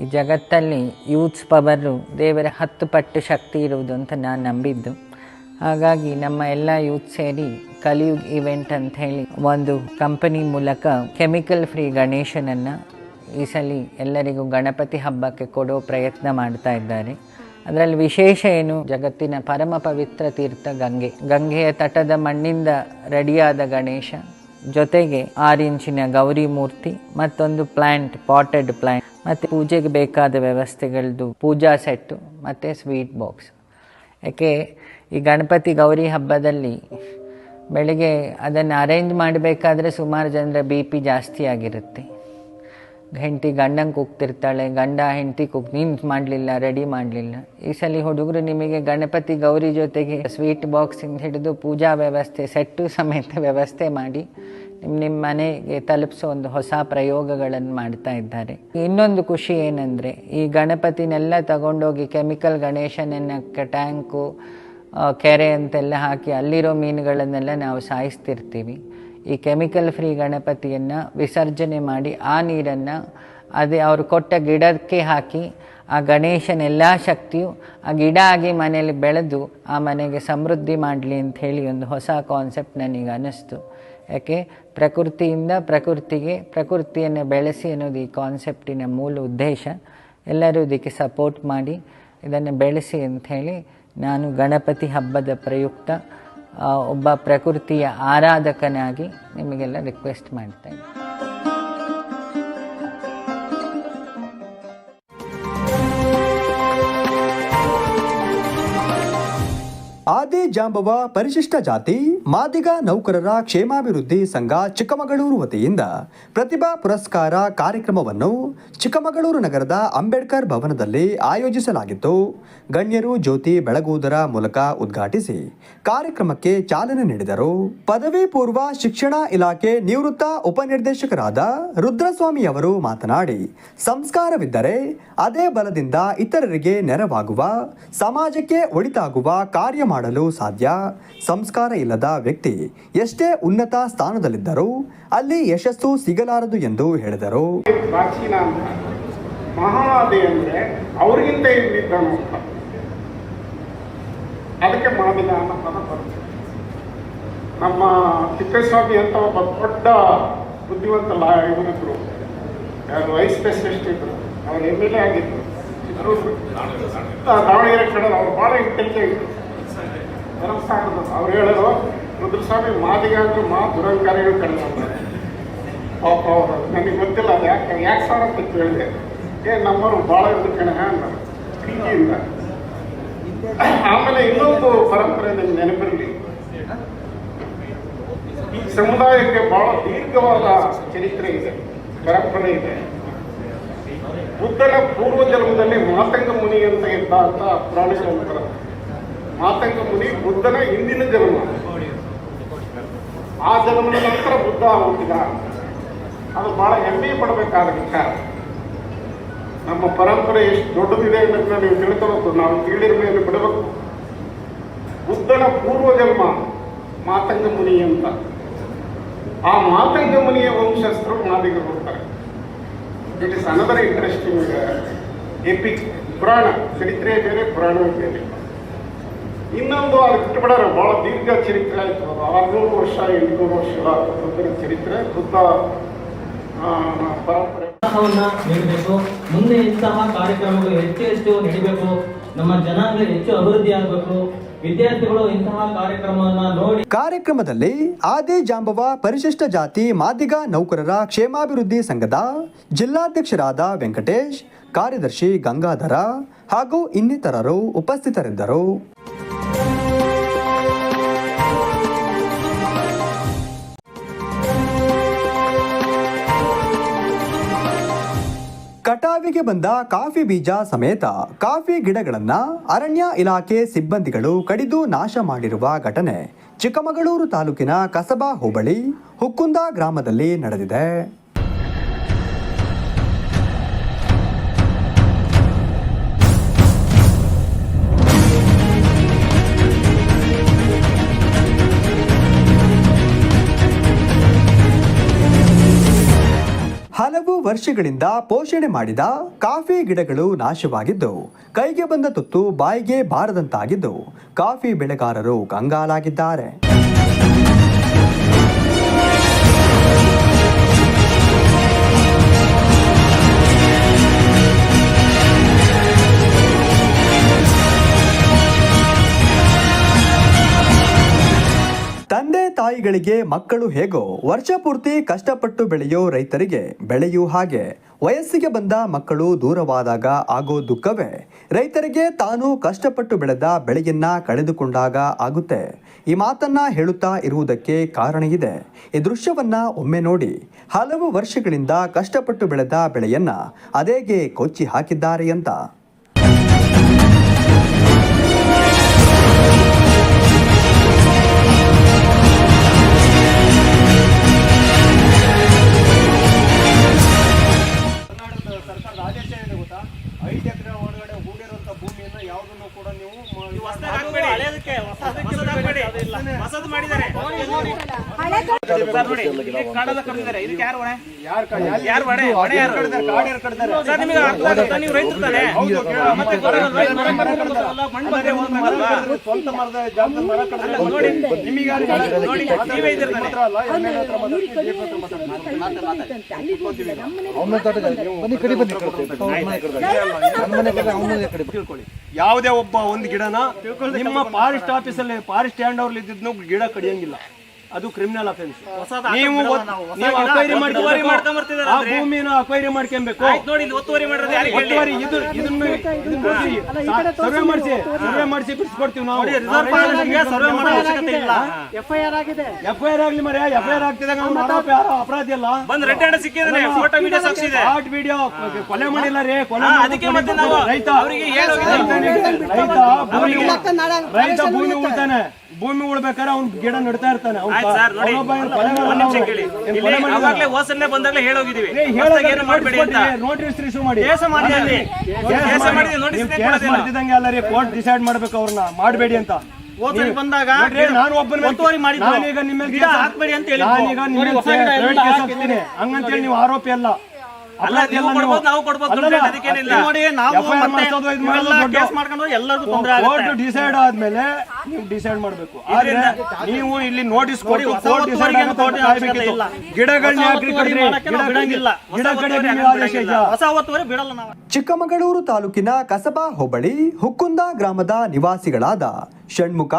ಈ ಜಗತ್ತಲ್ಲಿ youths power ದೇವರ ಹತ್ತು ಪಟ್ಟು ಶಕ್ತಿ ಇರುವುದು ಅಂತ ನಾನು ನಂಬಿದ್ದು. ಹಾಗಾಗಿ ನಮ್ಮ ಎಲ್ಲ ಯೂತ್ ಸೇರಿ ಕಲಿಯುಗ್ ಇವೆಂಟ್ ಅಂತ ಹೇಳಿ ಒಂದು ಕಂಪನಿ ಮೂಲಕ ಕೆಮಿಕಲ್ ಫ್ರೀ ಗಣೇಶನನ್ನು ಈ ಸಲ ಎಲ್ಲರಿಗೂ ಗಣಪತಿ ಹಬ್ಬಕ್ಕೆ ಕೊಡೋ ಪ್ರಯತ್ನ ಮಾಡ್ತಾ ಇದ್ದಾರೆ. ಅದರಲ್ಲಿ ವಿಶೇಷ ಏನು? ಜಗತ್ತಿನ ಪರಮ ಪವಿತ್ರ ತೀರ್ಥ ಗಂಗೆ. ಗಂಗೆಯ ತಟದ ಮಣ್ಣಿಂದ ರೆಡಿಯಾದ ಗಣೇಶ, ಜೊತೆಗೆ ಆರು ಇಂಚಿನ ಗೌರಿ ಮೂರ್ತಿ, ಮತ್ತೊಂದು ಪ್ಲಾಂಟ್, ಪಾಟೆಡ್ ಪ್ಲಾಂಟ್. ಮತ್ತು ಪೂಜೆಗೆ ಬೇಕಾದ ವ್ಯವಸ್ಥೆಗಳದ್ದು ಪೂಜಾ ಸೆಟ್ಟು ಮತ್ತು ಸ್ವೀಟ್ ಬಾಕ್ಸ್. ಯಾಕೆ, ಈ ಗಣಪತಿ ಗೌರಿ ಹಬ್ಬದಲ್ಲಿ ಬೆಳಿಗ್ಗೆ ಅದನ್ನು ಅರೇಂಜ್ ಮಾಡಬೇಕಾದ್ರೆ ಸುಮಾರು ಜನರ ಬಿ ಪಿ ಜಾಸ್ತಿ ಆಗಿರುತ್ತೆ. ಹೆಂಡತಿ ಗಂಡಂಗೆ ಕೂಗ್ತಿರ್ತಾಳೆ, ಗಂಡ ಹೆಂಡತಿ ಕುಕ್ ನೀನು ಮಾಡಲಿಲ್ಲ, ರೆಡಿ ಮಾಡಲಿಲ್ಲ. ಈ ಸಲ ಹುಡುಗರು ನಿಮಗೆ ಗಣಪತಿ ಗೌರಿ ಜೊತೆಗೆ ಸ್ವೀಟ್ ಬಾಕ್ಸಿಂದ ಹಿಡಿದು ಪೂಜಾ ವ್ಯವಸ್ಥೆ, ಸೆಟ್ಟು ಸಮೇತ ವ್ಯವಸ್ಥೆ ಮಾಡಿ ನಿಮ್ಮ ಮನೆಗೆ ತಲುಪಿಸೋ ಒಂದು ಹೊಸ ಪ್ರಯೋಗಗಳನ್ನು ಮಾಡ್ತಾ ಇದ್ದಾರೆ. ಇನ್ನೊಂದು ಖುಷಿ ಏನಂದರೆ, ಈ ಗಣಪತಿನೆಲ್ಲ ತಗೊಂಡೋಗಿ ಕೆಮಿಕಲ್ ಗಣೇಶನನ್ನು ಟ್ಯಾಂಕು ಕೆರೆ ಅಂತೆಲ್ಲ ಹಾಕಿ ಅಲ್ಲಿರೋ ಮೀನುಗಳನ್ನೆಲ್ಲ ನಾವು ಸಾಯಿಸ್ತಿರ್ತೀವಿ. ಈ ಕೆಮಿಕಲ್ ಫ್ರೀ ಗಣಪತಿಯನ್ನು ವಿಸರ್ಜನೆ ಮಾಡಿ ಆ ನೀರನ್ನು ಅದೇ ಅವರು ಕೊಟ್ಟ ಗಿಡಕ್ಕೆ ಹಾಕಿ ಆ ಗಣೇಶನ ಎಲ್ಲ ಶಕ್ತಿಯು ಆ ಗಿಡ ಆಗಿ ಮನೆಯಲ್ಲಿ ಬೆಳೆದು ಆ ಮನೆಗೆ ಸಮೃದ್ಧಿ ಮಾಡಲಿ ಅಂತ ಹೇಳಿ ಒಂದು ಹೊಸ ಕಾನ್ಸೆಪ್ಟ್ ನನಗೆ ಅನ್ನಿಸ್ತು ಯಾಕೆ? ಪ್ರಕೃತಿಯಿಂದ ಪ್ರಕೃತಿಗೆ, ಪ್ರಕೃತಿಯನ್ನು ಬೆಳೆಸಿ ಅನ್ನೋದು ಈ ಕಾನ್ಸೆಪ್ಟಿನ ಮೂಲ ಉದ್ದೇಶ. ಎಲ್ಲರೂ ಇದಕ್ಕೆ ಸಪೋರ್ಟ್ ಮಾಡಿ, ಇದನ್ನು ಬೆಳೆಸಿ ಅಂಥೇಳಿ ನಾನು ಗಣಪತಿ ಹಬ್ಬದ ಪ್ರಯುಕ್ತ ಒಬ್ಬ ಪ್ರಕೃತಿಯ ಆರಾಧಕನಾಗಿ ನಿಮಗೆಲ್ಲ ರಿಕ್ವೆಸ್ಟ್ ಮಾಡ್ತೇನೆ ಆದಿ ಜಾಂಬವ ಪರಿಶಿಷ್ಟ ಜಾತಿ, ಮಾದಿಗ ನೌಕರರ ಕ್ಷೇಮಾಭಿವೃದ್ಧಿ ಸಂಘ ಚಿಕ್ಕಮಗಳೂರು ವತಿಯಿಂದ ಪ್ರತಿಭಾ ಪುರಸ್ಕಾರ ಕಾರ್ಯಕ್ರಮವನ್ನು ಚಿಕ್ಕಮಗಳೂರು ನಗರದ ಅಂಬೇಡ್ಕರ್ ಭವನದಲ್ಲಿ ಆಯೋಜಿಸಲಾಗಿತ್ತು. ಗಣ್ಯರು ಜ್ಯೋತಿ ಬೆಳಗುವುದರ ಮೂಲಕ ಉದ್ಘಾಟಿಸಿ ಕಾರ್ಯಕ್ರಮಕ್ಕೆ ಚಾಲನೆ ನೀಡಿದರು. ಪದವಿ ಪೂರ್ವ ಶಿಕ್ಷಣ ಇಲಾಖೆ ನಿವೃತ್ತ ಉಪನಿರ್ದೇಶಕರಾದ ರುದ್ರಸ್ವಾಮಿ ಅವರು ಮಾತನಾಡಿ, ಸಂಸ್ಕಾರವಿದ್ದರೆ ಅದೇ ಬಲದಿಂದ ಇತರರಿಗೆ ನೆರವಾಗುವ, ಸಮಾಜಕ್ಕೆ ಒಳಿತಾಗುವ ಕಾರ್ಯ ಮಾಡಲು ಸಾಧ್ಯ? ಸಂಸ್ಕಾರ ಇಲ್ಲದ ವ್ಯಕ್ತಿ ಎಷ್ಟೇ ಉನ್ನತ ಸ್ಥಾನದಲ್ಲಿದ್ದರೂ ಅಲ್ಲಿ ಯಶಸ್ಸು ಸಿಗಲಾರದು ಎಂದು ಹೇಳಿದರು. ಅವ್ರಿಗಿಂತ ಅದಕ್ಕೆ ಮಾದಿಗ ಅನ್ನೋ ಪದ ಬರುತ್ತೆ. ನಮ್ಮ ತಿಪ್ಪೇಸ್ವಾಮಿ ಅಂತ ಒಬ್ಬ ದೊಡ್ಡ ಬುದ್ಧಿವಂತ ಲಾ ಇವರಿದ್ರು. ಯಾರು ವೈಸ್ ಪ್ರೆಸಿಡೆಂಟ್ ಇದ್ರು. ಅವ್ರು ಎಂ ಎಲ್ ಎ ಆಗಿದ್ರು. ದಾವಣಗೆರೆ ಕಡೆ ಅವ್ರು ಭಾಳ ಇಂಟೆಲಿಜೆಂಟ್ ಧರ್ಮಸ್ಥಾನದ ಅವ್ರು ಹೇಳೋದು, ರುದ್ರಸ್ವಾಮಿ ಮಾದಿಗ ಅಂದ್ರೆ ಮಾ ದುರಂಕಾರಿಗಳು ಕಡಿಮೆ ಪಾಪ ಅವರು. ನನಗೆ ಗೊತ್ತಿಲ್ಲ ಅದು ಯಾಕೆ ಯಾಕೆ ಸರ್ ಅಂತ ಕೇಳಿದೆ. ಏ, ನಮ್ಮವರು ಭಾಳ ಇದ್ದು ಕಣ ಪ್ರೀತಿಯಿಂದ. ಆಮೇಲೆ ಇನ್ನೊಂದು ಪರಂಪರೆ ನಿಮ್ಗೆ ನೆನಪಿರಲಿ. ಈ ಸಮುದಾಯಕ್ಕೆ ಬಹಳ ದೀರ್ಘವಾದ ಚರಿತ್ರೆ ಇದೆ, ಪರಂಪರೆ ಇದೆ. ಬುದ್ಧನ ಪೂರ್ವ ಜನ್ಮದಲ್ಲಿ ಮಾತಂಗ ಮುನಿ ಅಂತ ಇದ್ದ ಅಂತ ಪ್ರಾಣಿಗಳು ಬರುತ್ತೆ ಮಾತಂಗ ಮುನಿ ಬುದ್ಧನ ಹಿಂದಿನ ಜನ್ಮ. ಆ ಜನ್ಮದ ನಂತರ ಬುದ್ಧ ಹುಟ್ಟಿದ. ಅದು ಬಹಳ ಹೆಮ್ಮೆ ಪಡಬೇಕಾದ ವಿಚಾರ. ನಮ್ಮ ಪರಂಪರೆ ಎಷ್ಟು ದೊಡ್ಡದಿದೆ ಅನ್ನೋದನ್ನ ನೀವು ತಿಳ್ಕೊಬೇಕು. ನಾವು ಮೇಲೆ ಬಿಡಬೇಕು. ಬುದ್ಧನ ಪೂರ್ವ ಜನ್ಮ ಮಾತಂಗ ಮುನಿ ಅಂತ. ಆ ಮಾತಂಗ ಮುನಿಯ ವಂಶಸ್ಥರು ಮಾದಿಗರು ಬರ್ತಾರೆ it is another interesting epic ಪುರಾಣ. ಚರಿತ್ರೆ ಬೇರೆ ಪುರಾಣ ಬೇರೆ ಇನ್ನೊಂದು ಅದು ಬಿಟ್ಟುಬಿಡೋರು ಭಾಳ ದೀರ್ಘ ಚರಿತ್ರೆ ಆಯಿತು. ಅದು ಆರುನೂರು ವರ್ಷ ಎಂಟುನೂರು ವರ್ಷದ ಸುಂದರ ಚರಿತ್ರೆ ಬುದ್ಧ ಪರಂಪರೆ. ನೀಡಬೇಕು. ಮುಂದೆ ಇಂತಹ ಕಾರ್ಯಕ್ರಮಗಳು ಹೆಚ್ಚು ಹೆಚ್ಚು ನಡಿಬೇಕು. ನಮ್ಮ ಜನಾಂಗ ಹೆಚ್ಚು ಅಭಿವೃದ್ಧಿ ಆಗಬೇಕು. ವಿದ್ಯಾರ್ಥಿಗಳು ಇಂತಹ ಕಾರ್ಯಕ್ರಮವನ್ನು ನೋಡಿ ಕಾರ್ಯಕ್ರಮದಲ್ಲಿ ಆದಿ ಜಾಂಬವ ಪರಿಶಿಷ್ಟ ಜಾತಿ ಮಾದಿಗ ನೌಕರರ ಕ್ಷೇಮಾಭಿವೃದ್ಧಿ ಸಂಘದ ಜಿಲ್ಲಾಧ್ಯಕ್ಷರಾದ ವೆಂಕಟೇಶ್ ಕಾರ್ಯದರ್ಶಿ ಗಂಗಾಧರ ಹಾಗೂ ಇನ್ನಿತರರು ಉಪಸ್ಥಿತರಿದ್ದರು. ಕಟಾವಿಗೆ ಬಂದ ಕಾಫಿ ಬೀಜ ಸಮೇತ ಕಾಫಿ ಗಿಡಗಳನ್ನ ಅರಣ್ಯ ಇಲಾಖೆ ಸಿಬ್ಬಂದಿಗಳು ಕಡಿದು ನಾಶ ಮಾಡಿರುವ ಘಟನೆ ಚಿಕ್ಕಮಗಳೂರು ತಾಲೂಕಿನ ಕಸಬಾ ಹೋಬಳಿ ಹುಕ್ಕುಂದ ಗ್ರಾಮದಲ್ಲಿ ನಡೆದಿದೆ. ಹಲವು ವರ್ಷಗಳಿಂದ ಪೋಷಣೆ ಮಾಡಿದ ಕಾಫಿ ಗಿಡಗಳು ನಾಶವಾಗಿದ್ದವು ಕೈಗೆ ಬಂದ ತುತ್ತು ಬಾಯಿಗೆ ಬಾರದಂತಾಗಿದ್ದು, ಕಾಫಿ ಬೆಳೆಗಾರರು ಕಂಗಾಲಾಗಿದ್ದಾರೆ. ತಾಯಿಗಳಿಗೆ ಮಕ್ಕಳು ಹೇಗೋ, ವರ್ಷ ಪೂರ್ತಿ ಕಷ್ಟಪಟ್ಟು ಬೆಳೆಯೋ ರೈತರಿಗೆ ಬೆಳೆಯೂ ಹಾಗೆ. ವಯಸ್ಸಿಗೆ ಬಂದ ಮಕ್ಕಳು ದೂರವಾದಾಗ ಆಗೋ ದುಃಖವೇ, ರೈತರಿಗೆ ತಾನು ಕಷ್ಟಪಟ್ಟು ಬೆಳೆದ ಬೆಳೆಯನ್ನ ಕಳೆದುಕೊಂಡಾಗ ಆಗುತ್ತೆ. ಈ ಮಾತನ್ನ ಹೇಳುತ್ತಾ ಇರುವುದಕ್ಕೆ ಕಾರಣ ಇದೆ. ಈ ದೃಶ್ಯವನ್ನ ಒಮ್ಮೆ ನೋಡಿ, ಹಲವು ವರ್ಷಗಳಿಂದ ಕಷ್ಟಪಟ್ಟು ಬೆಳೆದ ಬೆಳೆಯನ್ನ ಅದೇಗೆ ಕೊಚ್ಚಿ ಹಾಕಿದ್ದಾರೆ ಅಂತ. ಮಾಡಿದ್ದಾರೆ. ಯಾವುದೇ ಒಬ್ಬ ಒಂದು ಗಿಡನ ನಿಮ್ಮ ಫಾರೆಸ್ಟ್ ಆಫೀಸಲ್ಲಿ ಫಾರೆಸ್ಟ್ ಸ್ಟ್ಯಾಂಡ್ ಅವ್ರಲ್ಲಿ ಇದ್ದಿದ್ನು ಗಿಡ ಕಡಿಯಂಗಿಲ್ಲ. ಅದು ಕ್ರಿಮಿನಲ್ ಅಫೆನ್ಸ್ ನೀವು ನೀವು. ಅಕ್ವೈರಿ ಮಾಡ್ಕೊಂಡು ಮಾಡ್ತಾ ಮಾಡ್ಕೊಂಬರ್ತಿದಾರೆ ಆ? ಭೂಮಿನ ಅಕ್ವೈರಿ ಮಾಡ್ಕೊಬೇಕು. ನೋಡಿ ಇಲ್ಲಿ ಒತ್ತುವರಿ ಮಾಡಿರೋದು ಯಾರಿಗೆ ಹೇಳಿ? ಒತ್ತುವರಿ ಇದು ಇದನ್ನ ಸರ್ವೆ ಮಾಡಿಸಿ ಸರ್ವೆ ಮಾಡಿಸಿ ಬಿಡಿಸ್ಕೊಡ್ತೀವಿ ನಾವು. ರಿಸರ್ವ್ ಫಾರೆಸ್ಟ್ಗೆ ಸರ್ವೆ ಮಾಡೋ ಅವಶ್ಯಕತೆ ಇಲ್ಲ. ಎಫ್ ಐ ಆರ್ ಆಗ್ಲಿ ಮರ ಎಫ್ ಐ ಆರ್ ಆಗ್ತಿದಾಗ ಅವ್ನು ಆರೋಪಿ ಯಾರೋ ಅಪರಾಧಿ ಅಲ್ಲ? ಬಂದ್ ರೆಡ್ ಹ್ಯಾಂಡ್ ಸಿಕ್ಕಿದ್ರೆ ಫೋಟೋ ವಿಡಿಯೋ ಸಾಕ್ಷಿದೆ ಆರ್ಟ್ ವಿಡಿಯೋ ಕೊಲೆ ಮಾಡಿಲ್ಲ ರೇ ಕೊಲೆ ಹಾ, ಅದಕ್ಕೆ ಮತ್ತೆ ನಾವು ರೈತ. ಅವರಿಗೆ ಹೇಳೋಗಿದೆ ರೈತ ಭೂಮಿ ರೈತ ಭೂಮಿ ಉಳ್ತಾನೆ. ಭೂಮಿ ಉಳ್ಬೇಕಾದ್ರೆ ಅವ್ನ್ ಗಿಡ ನಡ್ತಾ ಇರ್ತಾನೆ. ಹೋಸನ್ನೇ ಬಂದಾಗ್ಲೇ ಹೇಳೋಗಿದೀವಿ ಮಾಡಬೇಡಿ ಅಂತ. ನೋಟಿಸ್ ಮಾಡಿ. ಕೇಸ ಮಾಡಿ. ಅಲ್ಲಿ ರೀ ಕೋರ್ಟ್ ಡಿಸೈಡ್ ಮಾಡ್ಬೇಕು ಅವ್ರನ್ನ. ಮಾಡಬೇಡಿ ಅಂತ. ಬಂದಾಗ ನಾನು ಒಬ್ಬನ. ನಾನೀಗ ನಿಮ್ಮ ಹಾಕ್ಬೇಡಿ ಅಂತ ಹೇಳಿ ನಾನೀಗ ನಿಮ್ಮ. ಹಂಗಂತೇಳಿ ನೀವು ಆರೋಪಿ ಅಲ್ಲ. ಅಲ್ಲ, ನೀವು ಅಲ್ಲ ಕೊಡ್ಬೋದು, ನಾವು ಕೊಡ್ಬೋದು ಅಲ್ಲಲ್ಲ, ಕಂಪ್ಲೇಂಟ್, ಅದಕ್ಕೇನಿಲ್ಲ. ನೋಡಿ, ನಾವು FIR ಮತ್ತೆ ಇವೆಲ್ಲ ಕೇಸ್ ಮಾಡ್ಕೊಂಡು ಎಲ್ಲರಿಗೂ ತೊಂದ್ರೆ ಆಗುತ್ತೆ. ಕೋರ್ಟ್ ಡಿಸೈಡ್ ಆದ್ಮೇಲೆ ನೀವು ಡಿಸೈಡ್ ಮಾಡಬೇಕು ಆದ್ರೆ ನೀವು ಇಲ್ಲಿ ನೋಟಿಸ್ ನೋಡಿ, ಕೊಟ್ಟು ಹೊಸ ಕೋರ್ಟ್ ಒತ್ತುವರಿಗೆ ಡಿಸೈಡ್ ಏನು ಕೋರ್ಟ್ ಅವಶ್ಯಕತೆ ಇಲ್ಲ. ಗಿಡಗಳನ್ನ ಹೊಸ ಯಾಕ್ರಿ ಮಾಡಕ್ಕೆ ನಾವು ಬಿಡಂಗಿಲ್ಲ. ಹೊಸ ಗಿಡ ಒತ್ತುವರಿ ಕಡಿಯೋಕೆ ಹಾಕಕ್ಕೆ ಆದೇಶ ಬಿಡಂಗಿಲ್ಲ. ಇದೆಯಾ? ಹೊಸ ಒತ್ತುವರಿ ಬಿಡಲ್ಲ ನಾವು ಚಿಕ್ಕಮಗಳೂರು ತಾಲೂಕಿನ ಕಸಬಾ ಹೋಬಳಿ ಹುಕ್ಕುಂದ ಗ್ರಾಮದ ನಿವಾಸಿಗಳಾದ ಷಣ್ಮುಖ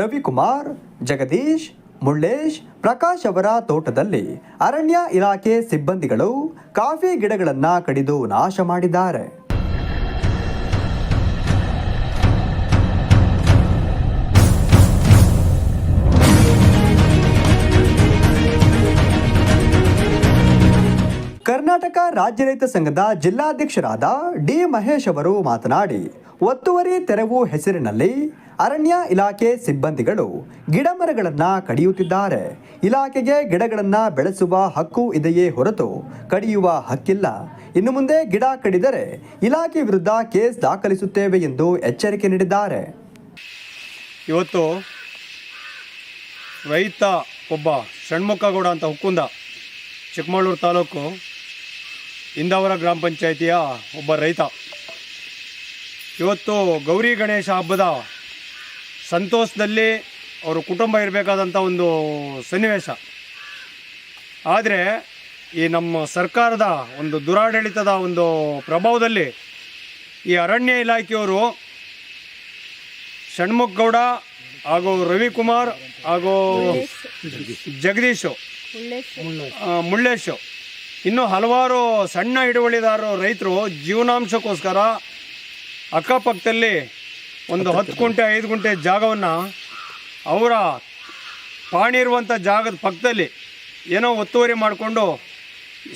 ರವಿಕುಮಾರ್ ಜಗದೀಶ್ ಮುಳ್ಳೇಶ್ ಪ್ರಕಾಶ್ ಅವರ ತೋಟದಲ್ಲಿ ಅರಣ್ಯ ಇಲಾಖೆ ಸಿಬ್ಬಂದಿಗಳು ಕಾಫಿ ಗಿಡಗಳನ್ನು ಕಡಿದು ನಾಶ ಮಾಡಿದ್ದಾರೆ. ಕರ್ನಾಟಕ ರಾಜ್ಯ ರೈತ ಸಂಘದ ಜಿಲ್ಲಾಧ್ಯಕ್ಷರಾದ ಡಿ ಮಹೇಶ್ ಅವರು ಮಾತನಾಡಿ, ಒತ್ತುವರಿ ತೆರವು ಹೆಸರಿನಲ್ಲಿ ಅರಣ್ಯ ಇಲಾಖೆ ಸಿಬ್ಬಂದಿಗಳು ಗಿಡಮರಗಳನ್ನು ಕಡಿಯುತ್ತಿದ್ದಾರೆ. ಇಲಾಖೆಗೆ ಗಿಡಗಳನ್ನು ಬೆಳೆಸುವ ಹಕ್ಕು ಇದೆಯೇ ಹೊರತು ಕಡಿಯುವ ಹಕ್ಕಿಲ್ಲ. ಇನ್ನು ಮುಂದೆ ಗಿಡ ಕಡಿದರೆ ಇಲಾಖೆ ವಿರುದ್ಧ ಕೇಸ್ ದಾಖಲಿಸುತ್ತೇವೆ ಎಂದು ಎಚ್ಚರಿಕೆ ನೀಡಿದ್ದಾರೆ. ಇವತ್ತು ರೈತ ಒಬ್ಬ ಷಣ್ಮುಖಗೌಡ ಅಂತ ಹುಕ್ಕುಂದ ಚಿಕ್ಕಮಗಳೂರು ತಾಲೂಕು ಇಂದಾವರ ಗ್ರಾಮ ಪಂಚಾಯಿತಿಯ ಒಬ್ಬ ರೈತ. ಇವತ್ತು ಗೌರಿ ಗಣೇಶ ಹಬ್ಬದ ಸಂತೋಷದಲ್ಲಿ ಅವರ ಕುಟುಂಬ ಇರಬೇಕಾದಂಥ ಒಂದು ಸನ್ನಿವೇಶ. ಆದರೆ ಈ ನಮ್ಮ ಸರ್ಕಾರದ ಒಂದು ದುರಾಡಳಿತದ ಒಂದು ಪ್ರಭಾವದಲ್ಲಿ ಈ ಅರಣ್ಯ ಇಲಾಖೆಯವರು ಷಣ್ಮುಖಗೌಡ ಹಾಗೂ ರವಿಕುಮಾರ್ ಹಾಗೂ ಜಗದೀಶು ಮುಳ್ಳೇಶು ಇನ್ನು ಹಲವಾರು ಸಣ್ಣ ಹಿಡುವಳಿದಾರರು ರೈತರು ಜೀವನಾಂಶಕ್ಕೋಸ್ಕರ ಅಕ್ಕಪಕ್ಕದಲ್ಲಿ ಒಂದು ಹತ್ತು ಗುಂಟೆ ಐದು ಗುಂಟೆ ಜಾಗವನ್ನು ಅವರ ಪಾಣಿ ಇರುವಂಥ ಜಾಗದ ಪಕ್ಕದಲ್ಲಿ ಏನೋ ಒತ್ತುವರಿ ಮಾಡಿಕೊಂಡು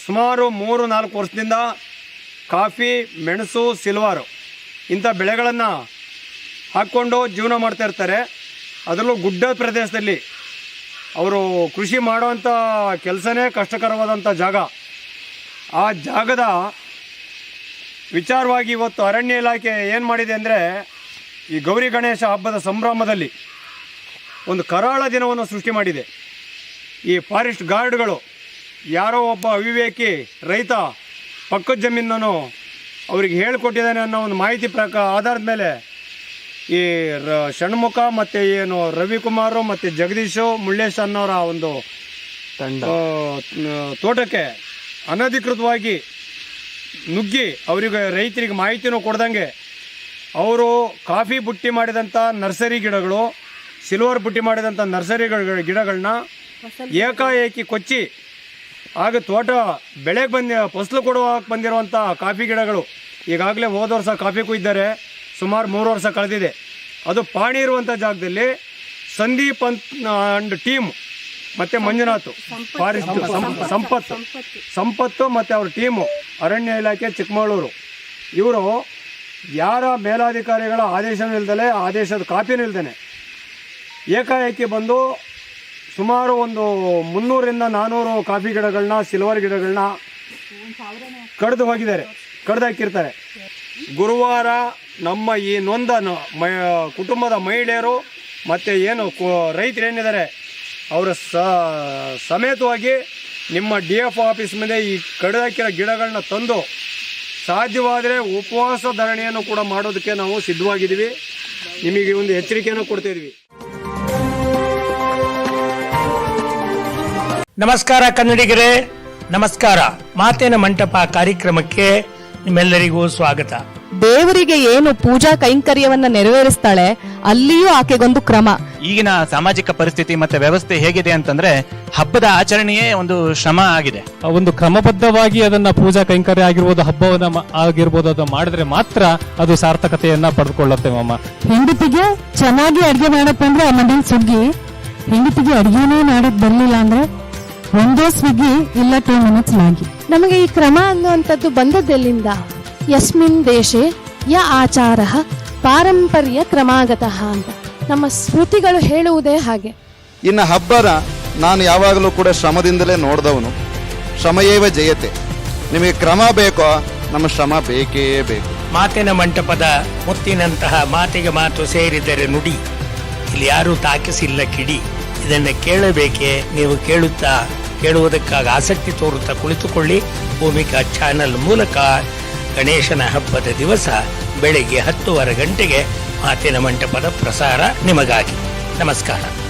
ಸುಮಾರು ಮೂರು ನಾಲ್ಕು ವರ್ಷದಿಂದ ಕಾಫಿ ಮೆಣಸು ಸಿಲ್ವಾರು ಇಂಥ ಬೆಳೆಗಳನ್ನು ಹಾಕ್ಕೊಂಡು ಜೀವನ ಮಾಡ್ತಾ ಇರ್ತಾರೆ. ಅದರಲ್ಲೂ ಗುಡ್ಡ ಪ್ರದೇಶದಲ್ಲಿ ಅವರು ಕೃಷಿ ಮಾಡುವಂಥ ಕೆಲಸನೇ ಕಷ್ಟಕರವಾದಂಥ ಜಾಗ. ಆ ಜಾಗದ ವಿಚಾರವಾಗಿ ಇವತ್ತು ಅರಣ್ಯ ಇಲಾಖೆ ಏನು ಮಾಡಿದೆ ಅಂದರೆ ಈ ಗೌರಿ ಗಣೇಶ ಹಬ್ಬದ ಸಂಭ್ರಮದಲ್ಲಿ ಒಂದು ಕರಾಳ ದಿನವನ್ನು ಸೃಷ್ಟಿ ಮಾಡಿದೆ. ಈ ಫಾರೆಸ್ಟ್ ಗಾರ್ಡ್ಗಳು ಯಾರೋ ಒಬ್ಬ ಅವಿವೇಕಿ ರೈತ ಪಕ್ಕದ ಜಮೀನನ್ನು ಅವರಿಗೆ ಹೇಳಿಕೊಟ್ಟಿದ್ದಾನೆ ಅನ್ನೋ ಒಂದು ಮಾಹಿತಿ ಪ್ರಕಾರ ಆಧಾರದ ಮೇಲೆ ಈ ರ ಷಣ್ಮುಖ ಮತ್ತು ಏನು ರವಿಕುಮಾರು ಮತ್ತು ಜಗದೀಶು ಮುಳ್ಳೇಶ್ ಅನ್ನೋರ ಒಂದು ತಂಡ. ತೋಟಕ್ಕೆ ಅನಧಿಕೃತವಾಗಿ ನುಗ್ಗಿ ಅವರಿಗೆ ರೈತರಿಗೆ ಮಾಹಿತಿನೂ ಕೊಡ್ದಂಗೆ ಅವರು ಕಾಫಿ ಬುಟ್ಟಿ ಮಾಡಿದಂಥ ನರ್ಸರಿ ಗಿಡಗಳು ಸಿಲ್ವರ್ ಬುಟ್ಟಿ ಮಾಡಿದಂಥ ನರ್ಸರಿ ಗಿಡಗಳನ್ನ ಏಕಾಏಕಿ ಕೊಚ್ಚಿ ಆಗ ತೋಟ ಬೆಳೆಗೆ ಬಂದ ಫಸಲು ಕೊಡುವಾಗ ಬಂದಿರುವಂಥ ಕಾಫಿ ಗಿಡಗಳು. ಈಗಾಗಲೇ ಹೋದ ವರ್ಷ ಕಾಫಿ ಕುಯ್ದಾರೆ ಸುಮಾರು ಮೂರು ವರ್ಷ ಕಳೆದಿದೆ. ಅದು ಪಾಣಿ ಇರುವಂಥ ಜಾಗದಲ್ಲಿ ಸಂದೀಪ್ ಅಂತ ಅಂಡ್ ಟೀಮ್ ಮತ್ತು ಮಂಜುನಾಥ್. ಫಾರೆಸ್ಟ್. ಸಂಪ್- ಸಂಪತ್ತು. ಸಂಪತ್ತು. ಮತ್ತು ಅವ್ರ ಟೀಮು. ಅರಣ್ಯ ಇಲಾಖೆ ಚಿಕ್ಕಮಗಳೂರು. ಇವರು ಯಾರ ಮೇಲಾಧಿಕಾರಿಗಳ ಆದೇಶನೂ ಇಲ್ದಲೆ ಆದೇಶದ ಕಾಪಿನೂ ಇಲ್ದೇನೆ. ಏಕಾಏಕಿ ಬಂದು ಸುಮಾರು ಒಂದು ಮುನ್ನೂರಿಂದ ನಾನ್ನೂರು ಕಾಫಿ ಗಿಡಗಳನ್ನ ಸಿಲ್ವರ್ ಗಿಡಗಳನ್ನ ಕಡ್ದು ಹೋಗಿದ್ದಾರೆ. ಕಡ್ದು ಹಾಕಿರ್ತಾರೆ. ಗುರುವಾರ ನಮ್ಮ ಈ ನೊಂದ ಮ ಕುಟುಂಬದ ಮಹಿಳೆಯರು ಮತ್ತು ಏನು ರೈತರು ಏನಿದ್ದಾರೆ ಅವರ ಸಮೇತವಾಗಿ ನಿಮ್ಮ ಡಿ ಎಫ್ ಆಫೀಸ್ ಮುಂದೆ ಈ ಕಡಿದಾಕಿರೋ ಗಿಡಗಳನ್ನ ತಂದು ಸಾಧ್ಯವಾದರೆ ಉಪವಾಸ ಧರಣಿಯನ್ನು ಕೂಡ ಮಾಡೋದಕ್ಕೆ ನಾವು ಸಿದ್ಧವಾಗಿದ್ದೀವಿ. ನಿಮಗೆ ಒಂದು ಎಚ್ಚರಿಕೆಯನ್ನು ಕೊಡ್ತಾ ನಮಸ್ಕಾರ ಕನ್ನಡಿಗರೇ, ನಮಸ್ಕಾರ. ಮಾತಿನ ಮಂಟಪ ಕಾರ್ಯಕ್ರಮಕ್ಕೆ ನಿಮ್ಮೆಲ್ಲರಿಗೂ ಸ್ವಾಗತ. ದೇವರಿಗೆ ಏನು ಪೂಜಾ ಕೈಂಕರ್ಯವನ್ನ ನೆರವೇರಿಸ್ತಾಳೆ ಅಲ್ಲಿಯೂ ಆಕೆಗೊಂದು ಕ್ರಮ. ಈಗಿನ ಸಾಮಾಜಿಕ ಪರಿಸ್ಥಿತಿ ಮತ್ತೆ ವ್ಯವಸ್ಥೆ ಹೇಗಿದೆ ಅಂತಂದ್ರೆ ಹಬ್ಬದ ಆಚರಣೆಯೇ ಒಂದು ಶ್ರಮ ಆಗಿದೆ. ಒಂದು ಕ್ರಮಬದ್ಧವಾಗಿ ಅದನ್ನ ಪೂಜಾ ಕೈಂಕರ್ಯ ಆಗಿರ್ಬೋದು ಹಬ್ಬವನ್ನ ಮ- ಆಗಿರ್ಬೋದು ಅದನ್ನ ಮಾಡಿದ್ರೆ ಮಾತ್ರ ಅದು ಸಾರ್ಥಕತೆಯನ್ನ ಪಡೆದುಕೊಳ್ಳುತ್ತೆ ಮಾಮ. ಹೆಂಡತಿಗೆ ಚೆನ್ನಾಗಿ ಅಡುಗೆ ಮಾಡಪ್ಪ ಅಂದ್ರೆ ಮನೇಲಿ ಸುಗ್ಗಿ ಹೆಂಡತಿಗೆ ಅಡ್ಗೆನೇ ಮಾಡೋದ್ ಬರ್ಲಿಲ್ಲ ಅಂದ್ರೆ ಒಂದೇ ಸ್ವಿಗ್ಗಿ ಇಲ್ಲ ಟೂ ಮಿನಿಟ್ಸ್ ಮ್ಯಾಗಿ ನಮಗೆ ಈ ಕ್ರಮ ಅನ್ನುವಂಥದ್ದು ಬಂದದ್ದೆಲ್ಲಿಂದ? ಯಸ್ಮಿನ್ ದೇಶೆ ಯ ಆಚಾರ ಪಾರಂಪರ್ಯ ಕ್ರಮಾಗತಃ ಅಂತ. ನಮ್ಮ ಸ್ಮೃತಿಗಳು ಹೇಳುವುದೇ ಹಾಗೆ. ಇನ್ನು ಹಬ್ಬನ ನಾನು ಯಾವಾಗಲೂ ಕೂಡ ಶ್ರಮದಿಂದಲೇ ನೋಡಿದವನು. ಶ್ರಮಯೇವ ಜಯತೆ. ನಿಮಗೆ ಕ್ರಮ ಬೇಕೋ ನಮ್ಮ ಶ್ರಮ ಬೇಕೇ ಬೇಕು. ಮಾತಿನ ಮಂಟಪದ ಮುತ್ತಿನಂತಹ ಮಾತಿಗೆ ಮಾತು ಸೇರಿದರೆ ನುಡಿ. ಇಲ್ಲಿ ಯಾರೂ ತಾಕಿಸಿಲ್ಲ ಕಿಡಿ. ಇದನ್ನು ಕೇಳಬೇಕೆ ನೀವು ಕೇಳುತ್ತಾ ಕೇಳುವುದಕ್ಕಾಗಿ ಆಸಕ್ತಿ ತೋರುತ್ತಾ ಕುಳಿತುಕೊಳ್ಳಿ. ಭೂಮಿಕಾ ಚಾನಲ್ ಮೂಲಕ ಗಣೇಶನ ಹಬ್ಬದ ದಿವಸ ಬೆಳಿಗ್ಗೆ ಹತ್ತುವರೆ ಗಂಟೆಗೆ ಮಾತಿನ ಮಂಟಪದ ಪ್ರಸಾರ ನಿಮಗಾಗಿ. ನಮಸ್ಕಾರ.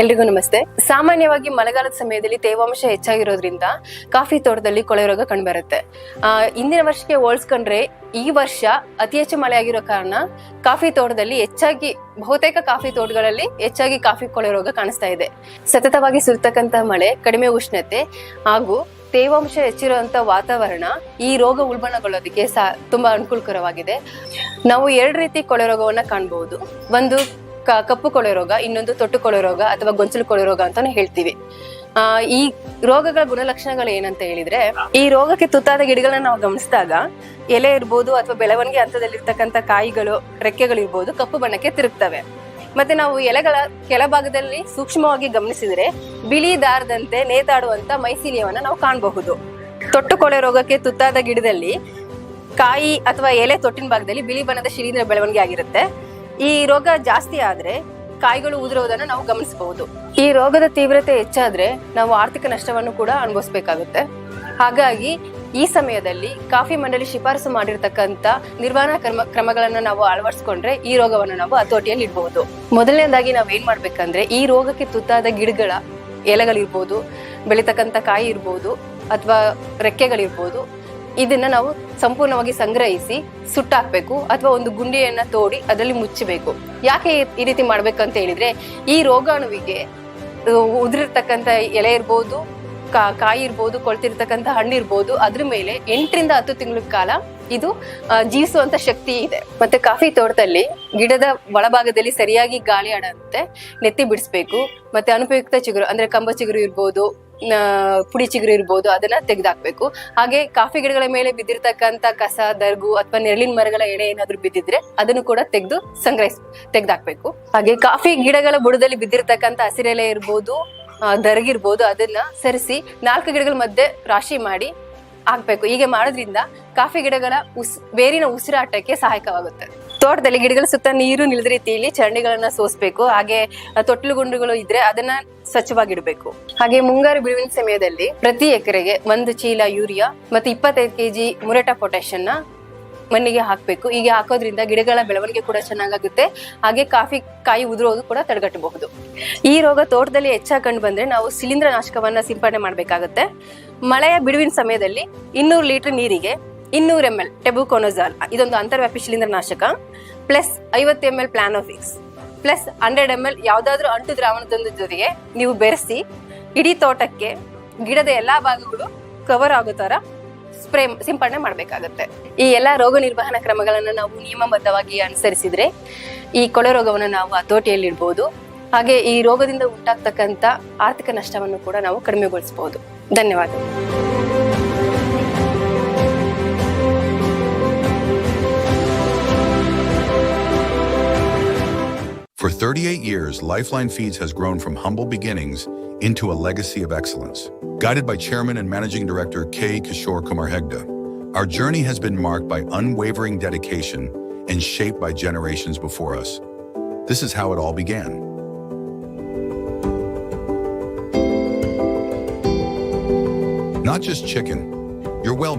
ಎಲ್ರಿಗೂ ನಮಸ್ತೆ. ಸಾಮಾನ್ಯವಾಗಿ ಮಳೆಗಾಲದ ಸಮಯದಲ್ಲಿ ತೇವಾಂಶ ಹೆಚ್ಚಾಗಿರೋದ್ರಿಂದ ಕಾಫಿ ತೋಟದಲ್ಲಿ ಕೊಳೆ ರೋಗ ಕಂಡುಬರುತ್ತೆ. ಇಂದಿನ ವರ್ಷಕ್ಕೆ ಹೋಲಿಸ್ಕೊಂಡ್ರೆ ಈ ವರ್ಷ ಅತಿ ಹೆಚ್ಚು ಮಳೆ ಆಗಿರೋ ಕಾರಣ ಕಾಫಿ ತೋಟದಲ್ಲಿ ಹೆಚ್ಚಾಗಿ, ಬಹುತೇಕ ಕಾಫಿ ತೋಟಗಳಲ್ಲಿ ಹೆಚ್ಚಾಗಿ ಕಾಫಿ ಕೊಳೆ ರೋಗ ಕಾಣಿಸ್ತಾ ಇದೆ. ಸತತವಾಗಿ ಸುರಿತಕ್ಕಂತ ಮಳೆ, ಕಡಿಮೆ ಉಷ್ಣತೆ ಹಾಗೂ ತೇವಾಂಶ ಹೆಚ್ಚಿರುವಂತ ವಾತಾವರಣ ಈ ರೋಗ ಉಲ್ಬಣಗೊಳ್ಳೋದಕ್ಕೆ ಸಾ, ತುಂಬಾ ಅನುಕೂಲಕರವಾಗಿದೆ. ನಾವು ಎರಡು ರೀತಿ ಕೊಳೆ ರೋಗವನ್ನ ಕಾಣಬಹುದು ಒಂದು ಕಪ್ಪು ಕೊಳೆ ರೋಗ, ಇನ್ನೊಂದು ತೊಟ್ಟು ಕೊಳೆ ರೋಗ ಅಥವಾ ಗೊಂಚಲು ಕೊಳೆ ರೋಗ ಅಂತಾನು ಹೇಳ್ತೀವಿ. ಆ, ಈ ರೋಗಗಳ ಗುಣಲಕ್ಷಣಗಳು ಏನಂತ ಹೇಳಿದ್ರೆ, ಈ ರೋಗಕ್ಕೆ ತುತ್ತಾದ ಗಿಡಗಳನ್ನ ನಾವು ಗಮನಿಸಿದಾಗ, ಎಲೆ ಇರ್ಬೋದು ಅಥವಾ ಬೆಳವಣಿಗೆ ಹಂತದಲ್ಲಿರ್ತಕ್ಕಂಥ ಕಾಯಿಗಳು ರೆಕ್ಕೆಗಳಿರ್ಬೋದು ಕಪ್ಪು ಬಣ್ಣಕ್ಕೆ ತಿರುಗ್ತವೆ. ಮತ್ತೆ ನಾವು ಎಲೆಗಳ ಕೆಳಭಾಗದಲ್ಲಿ ಸೂಕ್ಷ್ಮವಾಗಿ ಗಮನಿಸಿದ್ರೆ, ಬಿಳಿ ದಾರದಂತೆ ನೇತಾಡುವಂತ ಮೈಸಿಲಿಯವನ್ನ ನಾವು ಕಾಣಬಹುದು. ತೊಟ್ಟು ಕೊಳೆ ರೋಗಕ್ಕೆ ತುತ್ತಾದ ಗಿಡದಲ್ಲಿ ಕಾಯಿ ಅಥವಾ ಎಲೆ ತೊಟ್ಟಿನ ಭಾಗದಲ್ಲಿ ಬಿಳಿ ಬಣ್ಣದ ಶಿಲೀಂಧ್ರ ಬೆಳವಣಿಗೆ ಆಗಿರುತ್ತೆ. ಈ ರೋಗ ಜಾಸ್ತಿ ಆದ್ರೆ ಕಾಯಿಗಳು ಉದುರೋದನ್ನ ನಾವು ಗಮನಿಸಬಹುದು. ಈ ರೋಗದ ತೀವ್ರತೆ ಹೆಚ್ಚಾದ್ರೆ ನಾವು ಆರ್ಥಿಕ ನಷ್ಟವನ್ನು ಕೂಡ ಅನುಭವಿಸಬೇಕಾಗುತ್ತೆ. ಹಾಗಾಗಿ ಈ ಸಮಯದಲ್ಲಿ ಕಾಫಿ ಮಂಡಳಿ ಶಿಫಾರಸು ಮಾಡಿರ್ತಕ್ಕಂಥ ನಿರ್ವಹಣಾ ಕ್ರಮ, ಕ್ರಮಗಳನ್ನು ನಾವು ಅಳವಡಿಸ್ಕೊಂಡ್ರೆ ಈ ರೋಗವನ್ನು ನಾವು ಹತೋಟಿಯಲ್ಲಿ ಇಡಬಹುದು. ಮೊದಲನೇದಾಗಿ ನಾವು ಏನ್ ಮಾಡ್ಬೇಕಂದ್ರೆ ಈ ರೋಗಕ್ಕೆ ತುತ್ತಾದ ಗಿಡಗಳ ಎಲೆಗಳಿರ್ಬೋದು, ಬೆಳೀತಕ್ಕಂಥ ಕಾಯಿ ಇರ್ಬೋದು, ಅಥವಾ ರೆಕ್ಕೆಗಳಿರ್ಬೋದು ಇದನ್ನ ನಾವು ಸಂಪೂರ್ಣವಾಗಿ ಸಂಗ್ರಹಿಸಿ ಸುಟ್ಟಾಕ್ಬೇಕು ಅಥವಾ ಒಂದು ಗುಂಡಿಯನ್ನ ತೋಡಿ ಅದರಲ್ಲಿ ಮುಚ್ಚಬೇಕು. ಯಾಕೆ ಈ- ರೀತಿ ಮಾಡ್ಬೇಕಂತ ಹೇಳಿದ್ರೆ, ಈ ರೋಗಾಣುವಿಗೆ ಉದುರಿರ್ತಕ್ಕಂಥ ಎಲೆ ಇರ್ಬೋದು ಕಾಯಿ ಇರ್ಬೋದು, ಕೊಳ್ತಿರ್ತಕ್ಕಂಥ ಹಣ್ಣು ಇರ್ಬೋದು, ಅದ್ರ ಮೇಲೆ ಎಂಟರಿಂದ ಹತ್ತು ತಿಂಗಳ ಕಾಲ ಇದು ಜೀವಿಸುವಂತ ಶಕ್ತಿ ಇದೆ. ಮತ್ತೆ ಕಾಫಿ ತೋಟದಲ್ಲಿ ಗಿಡದ ಒಳಭಾಗದಲ್ಲಿ ಸರಿಯಾಗಿ ಗಾಳಿ ಆಡಂತೆ ನೆತ್ತಿ ಬಿಡಿಸ್ಬೇಕು. ಮತ್ತೆ ಅನುಪಯುಕ್ತ ಚಿಗುರು ಅಂದ್ರೆ ಕಂಬ ಚಿಗುರು ಇರ್ಬೋದು ಪುಡಿ ಚಿಗುರು ಇರ್ಬೋದು, ಅದನ್ನ ತೆಗೆದಾಕ್ಬೇಕು. ಹಾಗೆ ಕಾಫಿ ಗಿಡಗಳ ಮೇಲೆ ಬಿದ್ದಿರ್ತಕ್ಕಂಥ ಕಸ, ದರ್ಗು ಅಥವಾ ನೆರಳಿನ ಮರಗಳ ಎಳೆ ಏನಾದರೂ ಬಿದ್ದಿದ್ರೆ ಅದನ್ನು ಕೂಡ ತೆಗೆದು ಸಂಗ್ರಹಿಸ್, ತೆಗೆದಾಕ್ಬೇಕು. ಹಾಗೆ ಕಾಫಿ ಗಿಡಗಳ ಬುಡದಲ್ಲಿ ಬಿದ್ದಿರ್ತಕ್ಕಂಥ ಹಸಿರೆಲೆ ಇರ್ಬೋದು ದರ್ಗಿರ್ಬೋದು ಅದನ್ನ ಸರಿಸಿ ನಾಲ್ಕು ಗಿಡಗಳ ಮಧ್ಯೆ ರಾಶಿ ಮಾಡಿ ಹಾಕ್ಬೇಕು. ಹೀಗೆ ಮಾಡೋದ್ರಿಂದ ಕಾಫಿ ಗಿಡಗಳ ಉಸ್, ಬೇರಿನ ಉಸಿರಾಟಕ್ಕೆ ಸಹಾಯಕವಾಗುತ್ತೆ. ತೋಟದಲ್ಲಿ ಗಿಡಗಳ ಸುತ್ತ ನೀರು ನಿಲ್ದ ರೀತಿಯಲ್ಲಿ ಚರಂಡಿಗಳನ್ನ ಸೋಸ್ಬೇಕು. ಹಾಗೆ ತೊಟ್ಟಲು ಗುಂಡುಗಳು ಇದ್ರೆ ಅದನ್ನ ಸ್ವಚ್ಛವಾಗಿಡಬೇಕು. ಹಾಗೆ ಮುಂಗಾರು ಬಿಡುವಿನ ಸಮಯದಲ್ಲಿ ಪ್ರತಿ ಎಕರೆಗೆ ಒಂದು ಚೀಲ ಯೂರಿಯಾ ಮತ್ತೆ ಇಪ್ಪತ್ತೈದು ಕೆಜಿ ಮುರಟ ಪೊಟ್ಯಾಷನ್ನ ಮಣ್ಣಿಗೆ ಹಾಕಬೇಕು. ಹೀಗೆ ಹಾಕೋದ್ರಿಂದ ಗಿಡಗಳ ಬೆಳವಣಿಗೆ ಕೂಡ ಚೆನ್ನಾಗಾಗುತ್ತೆ. ಹಾಗೆ ಕಾಫಿ, ಕಾಯಿ ಉದುರೋದು ಕೂಡ ತಡೆಗಟ್ಟಬಹುದು. ಈ ರೋಗ ತೋಟದಲ್ಲಿ ಹೆಚ್ಚಾಗಿ ಕಂಡು ಬಂದ್ರೆ ನಾವು ಶಿಲೀಂಧ್ರ ನಾಶಕವನ್ನ ಸಿಂಪಡಣೆ ಮಾಡಬೇಕಾಗುತ್ತೆ. ಮಳೆಯ ಬಿಡುವಿನ ಸಮಯದಲ್ಲಿ ಇನ್ನೂರು ಲೀಟರ್ ನೀರಿಗೆ ಇನ್ನೂರು ಎಂ ಎಲ್ ಟೆಬುಕೋನೋಜಾಲ್ ಇದೊಂದು ಅಂತರ್ವ್ಯಾಪಿ ಶಿಲೀಂದ್ರ ನಾಶಕ ಪ್ಲಸ್ ಐವತ್ತು M L Planofix plus hundred M L ಯಾವುದಾದ್ರೂ ಅಂಟು ದ್ರಾವಣದೊಂದು ಜೊತೆಗೆ ನೀವು ಬೆರೆಸಿ, ಇಡೀ ತೋಟಕ್ಕೆ ಗಿಡದ ಎಲ್ಲಾ ಭಾಗಗಳು ಕವರ್ ಆಗೋ ತರ ಸ್ಪ್ರೇ ಸಿಂಪಡಣೆ ಮಾಡಬೇಕಾಗುತ್ತೆ. ಈ ಎಲ್ಲಾ ರೋಗ ನಿರ್ವಹಣಾ ಕ್ರಮಗಳನ್ನು ನಾವು ನಿಯಮಬದ್ಧವಾಗಿ ಅನುಸರಿಸಿದ್ರೆ ಈ ಕೊಳೆ ರೋಗವನ್ನು ನಾವು ಹತೋಟಿಯಲ್ಲಿ ಇಡ್ಬೋದು ಹಾಗೆ ಈ ರೋಗದಿಂದ ಉಂಟಾಗ್ತಕ್ಕಂಥ ಆರ್ಥಿಕ ನಷ್ಟವನ್ನು ಕೂಡ ನಾವು ಕಡಿಮೆಗೊಳಿಸಬಹುದು ಧನ್ಯವಾದ For 38 years, Lifeline Feeds has grown from humble beginnings into a legacy of excellence. Guided by Chairman and Managing Director K. Kishore Kumar Hegde, our journey has been marked by unwavering dedication and shaped by generations before us. This is how it all began. Not just chicken, your well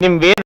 ನಿಮ್ ವೇದ